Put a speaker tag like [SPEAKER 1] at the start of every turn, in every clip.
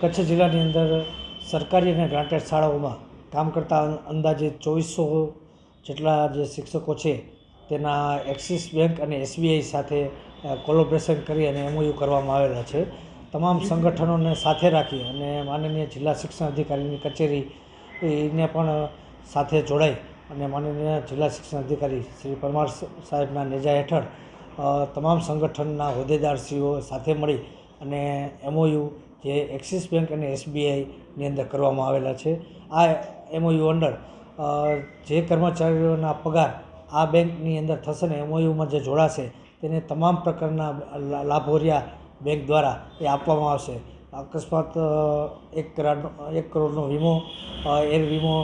[SPEAKER 1] કચ્છ જિલ્લાની અંદર સરકારી અને ગ્રાન્ટેડ શાળાઓમાં કામ કરતા અંદાજે ચોવીસો જેટલા જે શિક્ષકો છે, તેના એક્સિસ બેંક અને એસબીઆઈ સાથે કોલોબ્રેશન કરી અને એમઓયુ કરવામાં આવેલા છે. તમામ સંગઠનોને સાથે રાખી અને માનનીય જિલ્લા શિક્ષણ અધિકારીની કચેરી એને પણ સાથે જોડાઈ અને માનનીય જિલ્લા શિક્ષણ અધિકારી શ્રી પરમાર સાહેબના નેજા હેઠળ તમામ સંગઠનના હોદ્દેદારશ્રીઓ સાથે મળી અને એમઓયુ જે એક્સિસ બેંક અને એસબીઆઈની અંદર કરવામાં આવેલા છે. આ એમઓયુ અંડર જે કર્મચારીઓના પગાર આ બેંકની અંદર થશે ને એમઓયુમાં જે જોડાશે તેને તમામ પ્રકારના લાભો રહ્યા બેંક દ્વારા એ આપવામાં આવશે. અકસ્માત એક કરોડનો એક કરોડનો વીમો એર વીમો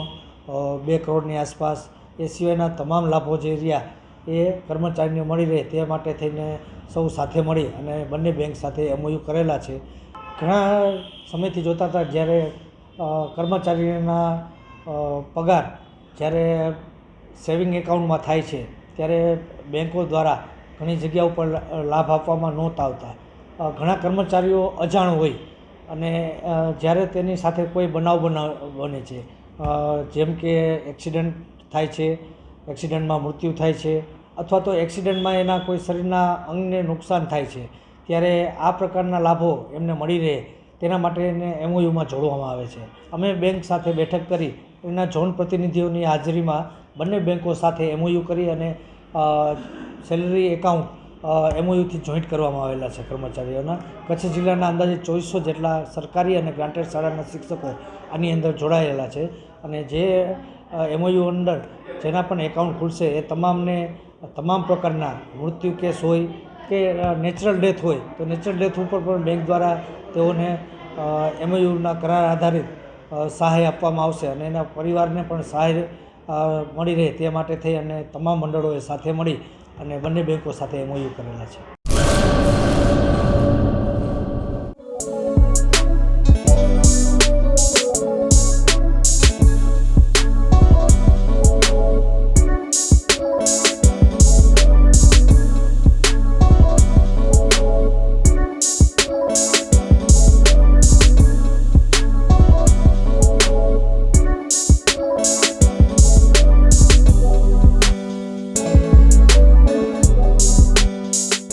[SPEAKER 1] બે કરોડની આસપાસ એ સિવાયના તમામ લાભો જે રહ્યા એ કર્મચારીને મળી રહે તે માટે થઈને સૌ સાથે મળી અને બંને બેંક સાથે એમઓયુ કરેલા છે. ઘણા સમયથી જોતા હતા જ્યારે કર્મચારીના પગાર જ્યારે સેવિંગ એકાઉન્ટમાં થાય છે, ત્યારે બેંકો દ્વારા ઘણી જગ્યા ઉપર લાભ આપવામાં નહોતા આવતા. ઘણા કર્મચારીઓ અજાણ હોય અને જ્યારે તેની સાથે કોઈ બનાવ બનાવ બને છે. જેમ કે એક્સિડન્ટ થાય છે, એક્સિડન્ટમાં મૃત્યુ થાય છે અથવા તો એક્સિડન્ટમાં એના કોઈ શરીરના અંગને નુકસાન થાય છે. ત્યારે આ પ્રકારના લાભો એમને મળી રહે, તેના માટે એને એમઓયુમાં જોડવામાં આવે છે. અમે બેંક સાથે બેઠક કરી, એના ઝોન પ્રતિનિધિઓની હાજરીમાં બંને બેંકો સાથે એમઓયુ કરી અને સેલરી એકાઉન્ટ એમઓયુથી જોઈન્ટ કરવામાં આવેલા છે કર્મચારીઓના. કચ્છ જિલ્લાના અંદાજે ચોવીસો જેટલા સરકારી અને ગ્રાન્ટેડ શાળાના શિક્ષકો આની અંદર જોડાયેલા છે અને જે એમઓયુ અંદર જેના પણ એકાઉન્ટ ખુલશે એ તમામને, તમામ પ્રકારના મૃત્યુ કેસ હોય કે નેચરલ ડેથ હોય, તો નેચરલ ડેથ ઉપર પણ બેંક દ્વારા તેઓને એમઓયુના કરાર આધારિત સહાય આપવામાં આવશે અને એના પરિવારને પણ સહાય મળી રહે તે માટે થઈ અને તમામ મંડળોએ સાથે મળી અને બંને બેંકો સાથે એમઓયુ કરેલા છે.